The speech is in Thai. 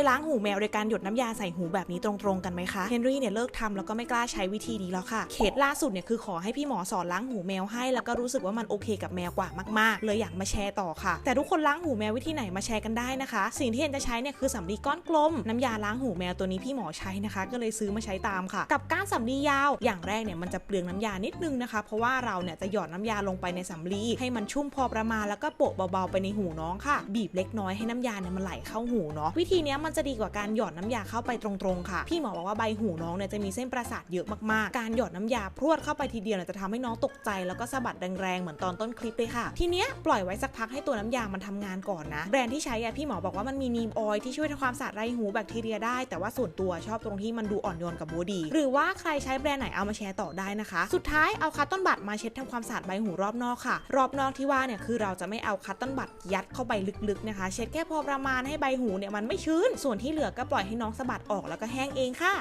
ยล้างหูแมวโดยการหยดน้ำยาใส่หูแบบนี้ตรงๆกันไหมคะเฮนรี่เนี่ยเลิกทำแล้วก็ไม่กล้าใช้วิธีนี้แล้วค่ะเคสล่าสุดเนี่ยคือขอให้พี่หมอสอนล้างหูแมวให้ แล้วก็รู้สึกว่ามันโอเคกับแมวกว่ามากๆ เลยอยากมาแชร์ต่อค่ะ แต่ทุกคนล้างหูแมววิธีไหนมาแชร์กันได้นะคะ สิ่งที่เฮนจะใช้เนี่ยคือสำลีก้อนกลมน้ำยาล้างหูแมวตัวนี้พี่หมอใช้นะคะ ก็เลยซื้อมาใช้ตามค่ะ กับก้านสำลียาวอย่างแรกเนี่ยมันจะเปลืองน้ำยานิดนึงนะคะ เพราะว่าเราเนี่ยจะหยอดน้ำยาลงไปในสำลีให้มันชุ่มพอประมาณแล้วก็โปะเบาๆไปในหูน้องค่ะ บีบเล็กน้อยให้น้ำยาเนี่ยมันไหลเข้าหูเนาะวิธีเนี้ยมันจะดีกว่าการหยอดน้ำยาเข้าไปตรงๆค่ะ พี่หมอบอกว่าใบหูน้องเนี่ยจะมีเส้นประสาทเยอะมากๆ การหยอดน้ำยาพรวดเข้าไปทีเดียวเนี่ยจะทำให้น้องตกใจแล้วก็สะบัดแรงๆเหมือนตอนต้นคลิปเลยค่ะ ทีเนี้ยปล่อยไว้สักพักให้ตัวน้ำยามันทำงานก่อนนะ แบรนด์ที่ใช้อะพี่หมอบอกว่ามันมีนีมออยล์ที่ช่วยทำความสะอาดไรหูแบคทีเรียได้ แต่ว่าส่วนตัวชอบตรงที่มันดูอ่อนโยนกับบูดี หรือว่าใครใช้แบรนด์ไหนเอามาแชร์ต่อได้นะคะ สุดท้ายเอาคัตต้นบัตมาเช็ดทำความสะอาดใบหูรอบนอกค่ะ รอบนอกที่ว่าเนี่ยคือเราจะไม่เอาคัตต้นบัตยัดเข้าไปลึกๆนะคะ เช็ดแค่พอประมาณให้ใบหูเนี่ยมันไม่ชื้นส่วนที่เหลือก็ปล่อยให้น้องสะบัดออกแล้วก็แห้งเองค่ะ